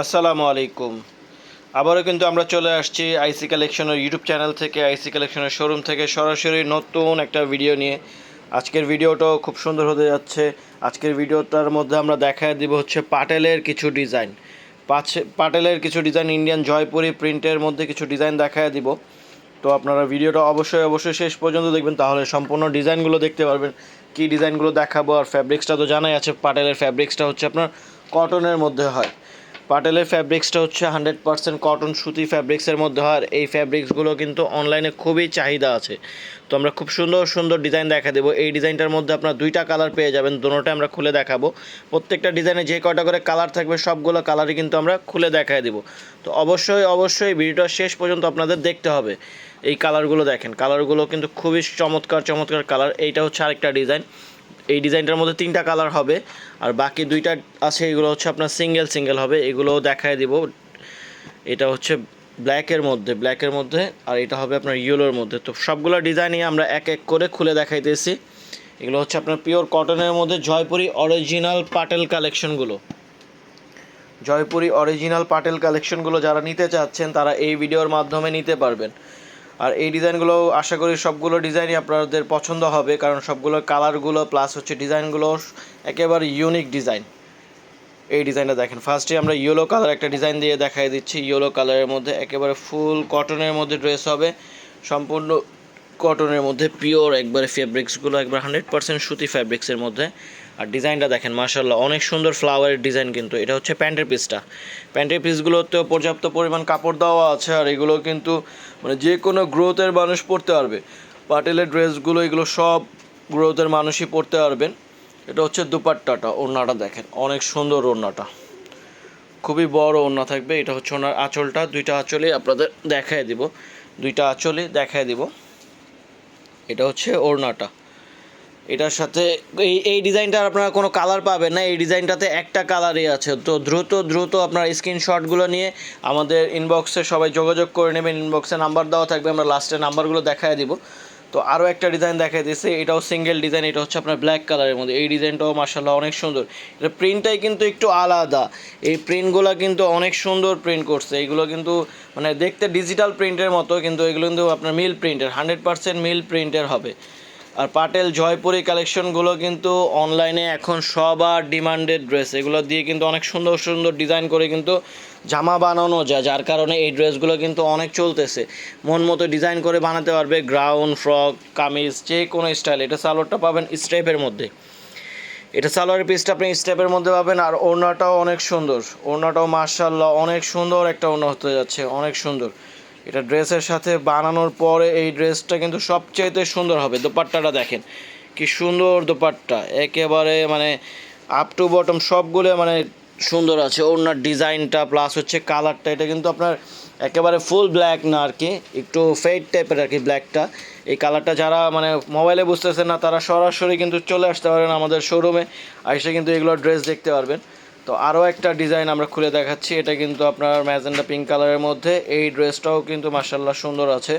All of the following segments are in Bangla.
আসসালামু আলাইকুম। আবারও কিন্তু আমরা চলে আসছি আইসি কালেকশনের ইউটিউব চ্যানেল থেকে, আইসি কালেকশনের শোরুম থেকে। সরাসরি নতুন একটা ভিডিও নিয়ে আজকের ভিডিওটাও খুব সুন্দর হতে যাচ্ছে। আজকের ভিডিওটার মধ্যে আমরা দেখা দিব হচ্ছে পাটেলের কিছু ডিজাইন। পাটেলের কিছু ডিজাইন, ইন্ডিয়ান জয়পুরি প্রিন্টের মধ্যে কিছু ডিজাইন দেখায় দিব। তো আপনারা ভিডিওটা অবশ্যই অবশ্যই শেষ পর্যন্ত দেখবেন, তাহলে সম্পূর্ণ ডিজাইনগুলো দেখতে পারবেন। কী ডিজাইনগুলো দেখাবো আর ফ্যাব্রিক্সটা তো জানাই আছে, পাটেলের ফ্যাব্রিক্সটা হচ্ছে আপনার কটনের মধ্যে হয়। পাটেলের ফ্যাব্রিক্সটা হচ্ছে হান্ড্রেড পার্সেন্ট কটন সুতি ফ্যাব্রিক্সের মধ্যে আর এই ফ্যাব্রিক্সগুলো কিন্তু অনলাইনে খুবই চাহিদা আছে। তো আমরা খুব সুন্দর সুন্দর ডিজাইন দেখা দেবো। এই ডিজাইনটার মধ্যে আপনার দুইটা কালার পেয়ে যাবেন দুটোটা আমরা খুলে দেখাবো। প্রত্যেকটা ডিজাইনে যে কটা করে কালার থাকবে, সবগুলো কালারই কিন্তু আমরা খুলে দেখায় দেবো। তো অবশ্যই অবশ্যই ভিডিওটা শেষ পর্যন্ত আপনাদের দেখতে হবে। এই কালারগুলো দেখেন কালারগুলো কিন্তু খুবই চমৎকার চমৎকার কালার এইটা হচ্ছে আরেকটা ডিজাইন এই ডিজাইনটার মধ্যে তিনটা কালার হবে। আর বাকি দুইটা আছে, এগুলো হচ্ছে আপনার সিঙ্গেল সিঙ্গেল হবে। এগুলো দেখায় দিব। এটা হচ্ছে ব্ল্যাকের মধ্যে ব্ল্যাকের মধ্যে, আর এটা হবে আপনার ইয়েলোর মধ্যে। তো সবগুলো ডিজাইনই আমরা এক এক করে খুলে দেখাইতেছি। এগুলো হচ্ছে আপনার পিওর কটনের মধ্যে জয়পুরি অরিজিনাল পাটেল কালেকশনগুলো। জয়পুরি অরিজিনাল পাটেল কালেকশনগুলো যারা নিতে চাচ্ছেন, তারা এই ভিডিওর মাধ্যমে নিতে পারবেন। আর এই ডিজাইনগুলো আশা করি সবগুলো ডিজাইনই আপনাদের পছন্দ হবে, কারণ সবগুলো কালারগুলো প্লাস হচ্ছে ডিজাইনগুলো একেবারে ইউনিক ডিজাইন এই ডিজাইনটা দেখেন ফার্স্টে আমরা ইয়েলো কালার একটা ডিজাইন দিয়ে দেখাই দিচ্ছি। ইয়েলো কালারের মধ্যে একেবারে ফুল কটনের মধ্যে ড্রেস হবে। সম্পূর্ণ কটনের মধ্যে পিওর একবারে ফেব্রিক্সগুলো একবার হান্ড্রেড পার্সেন্ট সুতি ফ্যাব্রিক্সের মধ্যে। আর ডিজাইনটা দেখেন মার্শাল্লাহ অনেক সুন্দর ফ্লাওয়ারের ডিজাইন কিন্তু। এটা হচ্ছে প্যান্টের পিসটা। প্যান্টের পিসগুলোতেও পর্যাপ্ত পরিমাণ কাপড় দেওয়া আছে, আর এগুলো কিন্তু মানে যে কোনো গ্রোথের মানুষ পরতে পারবে। পাটেলের ড্রেসগুলো এগুলো সব গ্রোথের মানুষই পরতে পারবেন। এটা হচ্ছে দুপাট্টাটা, ওড়নাটা দেখেন, অনেক সুন্দর ওড়নাটা। খুবই বড় ওড়না থাকবে, এটা হচ্ছে ওনার আঁচলটা। দুইটা আঁচলে আপনাদের দেখায় দিব। দুইটা আঁচলে দেখায় দিব। এটা হচ্ছে ওড়নাটা। এটার সাথে এই এই ডিজাইনটার আপনারা কোনো কালার পাবেন না। এই ডিজাইনটাতে একটা কালারই আছে। তো দ্রুত দ্রুত আপনার স্ক্রিনশটগুলো নিয়ে আমাদের ইনবক্সে সবাই যোগাযোগ করে নেবেন। ইনবক্সে নাম্বার দেওয়া থাকবে। আমরা লাস্টে নাম্বারগুলো দেখায় দিব। তো আরও একটা ডিজাইন দেখা দিয়েছে, এটাও সিঙ্গেল ডিজাইন এটা হচ্ছে আপনার ব্ল্যাক কালারের মধ্যে। এই ডিজাইনটাও মার্শাল্লাহ অনেক সুন্দর। এটা প্রিন্টটাই কিন্তু একটু আলাদা। এই প্রিন্টগুলো কিন্তু অনেক সুন্দর প্রিন্ট করছে। এইগুলো কিন্তু মানে দেখতে ডিজিটাল প্রিন্টের মতো, কিন্তু এগুলো কিন্তু আপনার মিল প্রিন্টের হান্ড্রেড পার্সেন্ট মিল প্রিন্টের হবে। আর পাটেল জয়পুরি কালেকশনগুলো কিন্তু অনলাইনে এখন সবার ডিমান্ডেড ড্রেস এগুলো দিয়ে কিন্তু অনেক সুন্দর সুন্দর ডিজাইন করে কিন্তু জামা বানানো যায়, যার কারণে এই ড্রেসগুলো কিন্তু অনেক চলতেছে। মন মতো ডিজাইন করে বানাতে পারবে গ্রাউন্ড ফ্রক কামিজ, যে কোনো স্টাইল এটা সালোয়ারটা পাবেন স্টেপের মধ্যে। এটা সালোয়ারের পিসটা আপনি স্টেপের মধ্যে পাবেন আর ওড়নাটাও অনেক সুন্দর। ওড়নাটাও মার্শাল্লাহ অনেক সুন্দর একটা ওড়না হতে যাচ্ছে, অনেক সুন্দর। এটা ড্রেসের সাথে বানানোর পরে এই ড্রেসটা কিন্তু সবচেয়েতে সুন্দর হবে। দোপাট্টাটা দেখেন, কি সুন্দর দোপাট্টা। একেবারে মানে আপ টু বটম সবগুলো মানে সুন্দর আছে। ওনার ডিজাইনটা প্লাস হচ্ছে কালারটা এটা কিন্তু আপনার একেবারে ফুল ব্ল্যাক না আর কি, একটু ফেড টাইপের আর কি ব্ল্যাকটা এই কালারটা যারা মানে মোবাইলে বুঝতেছেন না, তারা সরাসরি কিন্তু চলে আসতে পারেন আমাদের শোরুমে এসে কিন্তু এগুলো ড্রেস দেখতে পারবেন। তো আরও একটা ডিজাইন আমরা খুলে দেখাচ্ছি। এটা কিন্তু আপনার ম্যাজেন্ডা পিঙ্ক কালারের মধ্যে। এই ড্রেসটাও কিন্তু মার্শাল্লাহ সুন্দর আছে।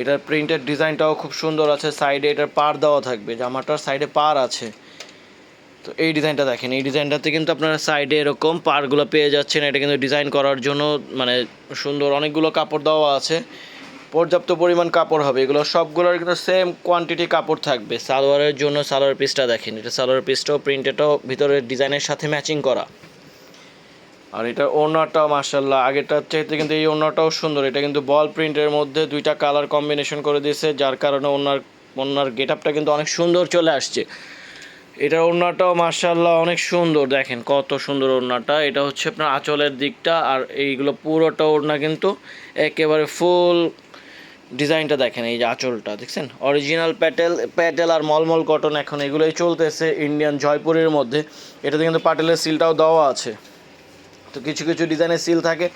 এটার প্রিন্টের ডিজাইনটাও খুব সুন্দর আছে। সাইডে এটার পার দেওয়া থাকবে। জামাটার সাইডে পার আছে। তো এই ডিজাইনটা দেখেন। এই ডিজাইনটাতে কিন্তু আপনারা সাইডে এরকম পারগুলো পেয়ে যাচ্ছেন। এটা কিন্তু ডিজাইন করার জন্য মানে সুন্দর অনেকগুলো কাপড় দেওয়া আছে। পর্যাপ্ত পরিমাণ কাপড় হবে। এগুলো সবগুলোর কিন্তু সেম কোয়ান্টিটি কাপড় থাকবে। সালোয়ারের জন্য সালোয়ার পিসটা দেখেন। এটা সালোয়ার পিসটাও প্রিন্টেডটাও ভিতরের ডিজাইনের সাথে ম্যাচিং করা। আর এটা ওড়নাটাও মার্শাল্লাহ আগেরটার চাইতে কিন্তু এই ওড়নাটাও সুন্দর। এটা কিন্তু বল প্রিন্টের মধ্যে দুইটা কালার কম্বিনেশন করে দিয়েছে, যার কারণে ওনার ওনার গেট আপটা কিন্তু অনেক সুন্দর চলে আসছে। এটার ওড়নাটাও মার্শাল্লাহ অনেক সুন্দর। দেখেন কত সুন্দর ওড়নাটা। এটা হচ্ছে আপনার আঁচলের দিকটা। আর এইগুলো পুরোটা ওড়না কিন্তু একেবারে ফুল ডিজাইনটা দেখেন, এই যে আঁচলটা, দেখছেন? অরিজিনাল প্যাটেল প্যাটেল আর মলমল কটন এখন এগুলোই চলতেছে ইন্ডিয়ান জয়পুরের মধ্যে। এটাতে কিন্তু পাটেলের সিলটাও দেওয়া আছে। তো কিছু কিছু ডিজাইনের সিল থাকে,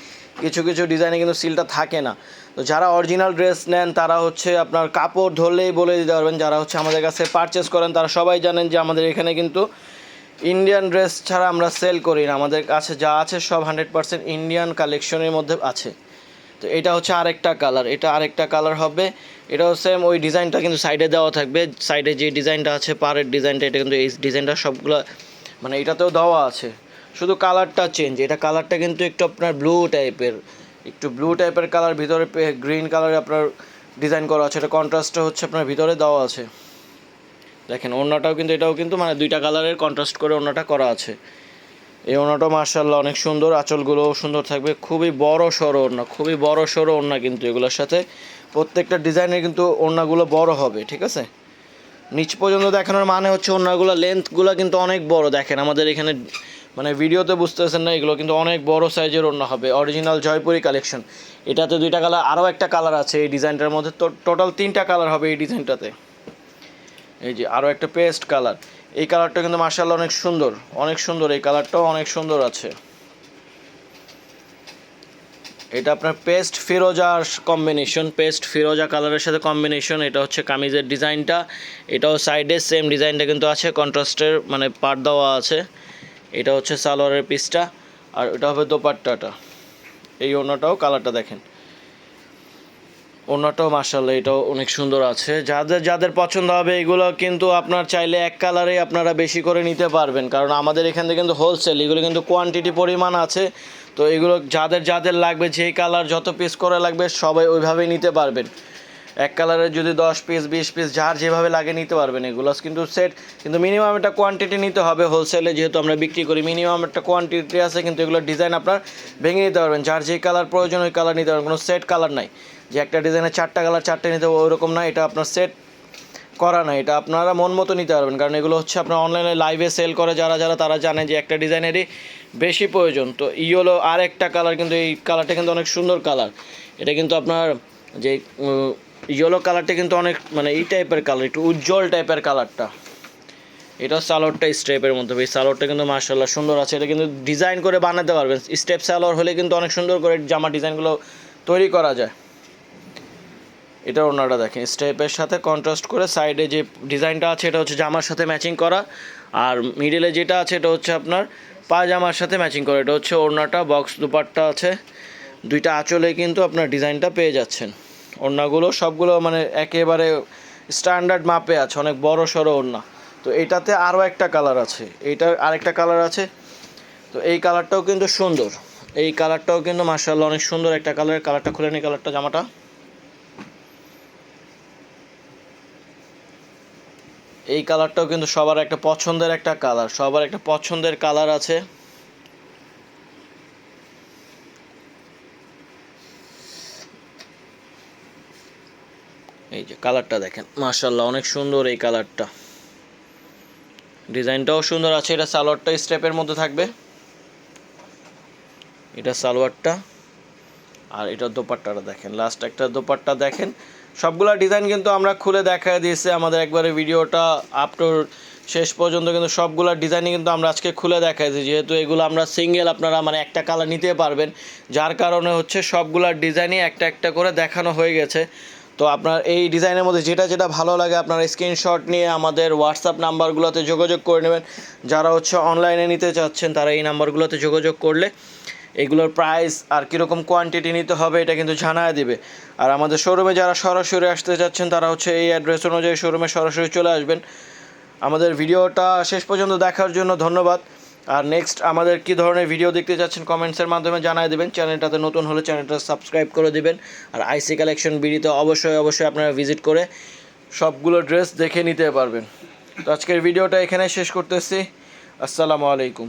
কিছু কিছু ডিজাইনে কিন্তু সিলটা থাকে না। তো যারা অরিজিনাল ড্রেস নেন, তারা হচ্ছে আপনার কাপড় ধরলেই বলে দিতে পারবেন, যারা হচ্ছে আমাদের কাছে পারচেস করেন, তারা সবাই জানেন যে আমাদের এখানে কিন্তু ইন্ডিয়ান ড্রেস ছাড়া আমরা সেল করি না। আমাদের কাছে যা আছে সব হান্ড্রেড পার্সেন্ট ইন্ডিয়ান কালেকশনের মধ্যে আছে। তো এটা হচ্ছে আরেকটা কালার এটা আরেকটা কালার হবে। এটাও সেম ওই ডিজাইনটা কিন্তু সাইডে দেওয়া থাকবে। সাইডে যে ডিজাইনটা আছে, পাড়ের ডিজাইনটা এটা কিন্তু এই ডিজাইনটা সবগুলো মানে এটাতেও দেওয়া আছে। শুধু কালারটা চেঞ্জ এটা কালারটা কিন্তু একটু আপনার ব্লু টাইপের একটু ব্লু টাইপের কালার ভিতরে গ্রিন কালারে আপনার ডিজাইন করা আছে। এটা কন্ট্রাস্টটা হচ্ছে আপনার ভিতরে দেওয়া আছে। দেখেন, ওড়নাটাও কিন্তু, এটাও কিন্তু মানে দুইটা কালারের কন্ট্রাস্ট করে ওড়নাটা করা আছে। এই ওড়নাটা মার্শাল্লাহ অনেক সুন্দর, আঁচলগুলোও সুন্দর থাকবে। খুবই বড় সড়ো ওড়না, খুবই বড় সড়ো ওড়না কিন্তু এগুলোর সাথে। প্রত্যেকটা ডিজাইনের কিন্তু ওড়নাগুলো বড় হবে, ঠিক আছে? নিচ পর্যন্ত দেখানোর মানে হচ্ছে ওড়নাগুলো লেন্থগুলো কিন্তু অনেক বড়। দেখেন আমাদের এখানে মানে ভিডিওতে বুঝতেছেন না, এগুলো কিন্তু অনেক বড় সাইজের ওড়না হবে। অরিজিনাল জয়পুরি কালেকশন এটাতে দুইটা কালার আরও একটা কালার আছে এই ডিজাইনটার মধ্যে। তো টোটাল তিনটা কালার হবে এই ডিজাইনটাতে। এই যে আরও একটা পেস্ট কালার এই কালারটা কিন্তু মার্শাল্লাহ অনেক সুন্দর অনেক সুন্দর, এই কালারটাও অনেক সুন্দর আছে। এটা আপনার পেস্ট ফিরোজার কম্বিনেশন, পেস্ট ফিরোজা কালারের সাথে কম্বিনেশন, এটা হচ্ছে কামিজের ডিজাইনটা। এটাও সাইডে সেম ডিজাইনটা কিন্তু আছে, কন্ট্রাস্টের মানে পাট দেওয়া আছে। এটা হচ্ছে সালোয়ারের পিসটা, আর এটা হবে দোপাট্টাটা। এই ওনাটাও কালারটা দেখেন। ওনাটাও মার্শাল্লাহ এটাও অনেক সুন্দর আছে। যাদের যাদের পছন্দ হবে এগুলো কিন্তু আপনার চাইলে এক কালারে আপনারা বেশি করে নিতে পারবেন। কারণ আমাদের এখান থেকে কিন্তু হোলসেল এগুলো কিন্তু কোয়ান্টিটি পরিমাণ আছে। তো এগুলো যাদের যাদের লাগবে, যেই কালার যত পিস করে লাগবে, সবাই ওইভাবেই নিতে পারবেন। এক কালারের যদি দশ পিস বিশ পিস যার যেভাবে লাগে নিতে পারবেন এগুলো। কিন্তু সেট কিন্তু মিনিমাম একটা কোয়ান্টিটি নিতে হবে হোলসেলে যেহেতু আমরা বিক্রি করি মিনিমাম একটা কোয়ান্টিটি আছে, কিন্তু এগুলো ডিজাইন আপনার ভেঙে নিতে পারবেন। যার যেই কালার প্রয়োজন, ওই কালার নিতে পারবেন। কোনো সেট কালার নাই। যে একটা ডিজাইনের চারটা কালার চারটে নিতে হবে, ওইরকম না। এটা আপনার সেট করা না এটা আপনারা মন মতো নিতে পারবেন। কারণ এগুলো হচ্ছে আপনার অনলাইনে লাইভে সেল করে যারা যারা, তারা জানে যে একটা ডিজাইনেরই বেশি প্রয়োজন। তো ইয়েলো আর একটা কালার কিন্তু এই কালারটা কিন্তু অনেক সুন্দর কালার এটা কিন্তু আপনার যে ইয়েলো কালারটা কিন্তু অনেক মানে এই টাইপের কালার একটু উজ্জ্বল টাইপের কালারটা এটা সালোয়ারটা স্টেপের মধ্যে। এই সালোয়ারটা কিন্তু মার্শাল্লাহ সুন্দর আছে। এটা কিন্তু ডিজাইন করে বানাতে পারবেন। স্টেপ সালোয়ার হলে কিন্তু অনেক সুন্দর করে জামা ডিজাইনগুলো তৈরি করা যায়। এটা ওনারা দেখেন স্টেপের সাথে কন্ট্রাস্ট করে সাইডে যে ডিজাইনটা আছে, এটা হচ্ছে জামার সাথে ম্যাচিং করা। আর মিডিলে যেটা আছে, এটা হচ্ছে আপনার পায়জামার সাথে ম্যাচিং করা। এটা হচ্ছে ওড়নাটা বক্স দুপাট্টা আছে। দুইটা আঁচলে কিন্তু আপনার ডিজাইনটা পেয়ে যাচ্ছেন। ওড়নাগুলো, সবগুলো মানে একেবারে স্ট্যান্ডার্ড মাপে আছে, অনেক বড় সড়ো ওড়না। তো এটাতে আরও একটা কালার আছে এইটার আরেকটা কালার আছে। তো এই কালারটাও কিন্তু সুন্দর। এই কালারটাও কিন্তু মার্শাল্লাহ অনেক সুন্দর একটা কালারের কালারটা খুলে নি কালারটা জামাটা। এই কালারটাও কিন্তু সবার একটা পছন্দের একটা কালার সবার একটা পছন্দের কালার আছে। এই যে কালারটা দেখেন মার্শাল্লাহ অনেক সুন্দর এই কালারটা। ডিজাইনটাও সুন্দর আছে, এটা সালোয়ারটা স্টেপের মধ্যে থাকবে। এটা সালোয়ারটা, আর এটা দোপাট্টাটা দেখেন লাস্ট একটা দোপাট্টা দেখেন। সবগুলা ডিজাইন কিন্তু আমরা খুলে দেখা দিয়েছি, আমাদের একবারে ভিডিওটা আপ টু শেষ পর্যন্ত কিন্তু সবগুলা ডিজাইনই কিন্তু আমরা আজকে খুলে দেখাইছি যেহেতু এগুলো আমরা সিঙ্গেল আপনারা মানে একটা কালার নিতে পারবেন, যার কারণে হচ্ছে সবগুলা ডিজাইনই একটা একটা করে দেখানো হয়ে গেছে। তো আপনার এই ডিজাইনের মধ্যে যেটা যেটা ভালো লাগে, আপনার স্ক্রিনশট নিয়ে আমাদের হোয়াটসঅ্যাপ নাম্বারগুলোতে যোগাযোগ করে নেবেন। যারা হচ্ছে অনলাইনে নিতে চাচ্ছেন, তারা এই নাম্বারগুলোতে যোগাযোগ করলে এগুলোর প্রাইস আর কীরকম কোয়ান্টিটি নিতে হবে, এটা কিন্তু জানায় দিবে। আর আমাদের শোরুমে যারা সরাসরি আসতে চাচ্ছেন, তারা হচ্ছে এই অ্যাড্রেস অনুযায়ী শোরুমে সরাসরি চলে আসবেন। আমাদের ভিডিওটা শেষ পর্যন্ত দেখার জন্য ধন্যবাদ। আর নেক্সট আমাদের কি ধরনের ভিডিও দেখতে চাচ্ছেন কমেন্টসের মাধ্যমে জানায় দেবেন। চ্যানেলটাতে নতুন হলে চ্যানেলটা সাবস্ক্রাইব করে দেবেন। আর আইসি কালেকশন বিডিতে অবশ্যই অবশ্যই আপনারা ভিজিট করে সবগুলো ড্রেস দেখে নিতে পারবেন। তো আজকের ভিডিওটা এখানে শেষ করতেছি। আসসালামু আলাইকুম।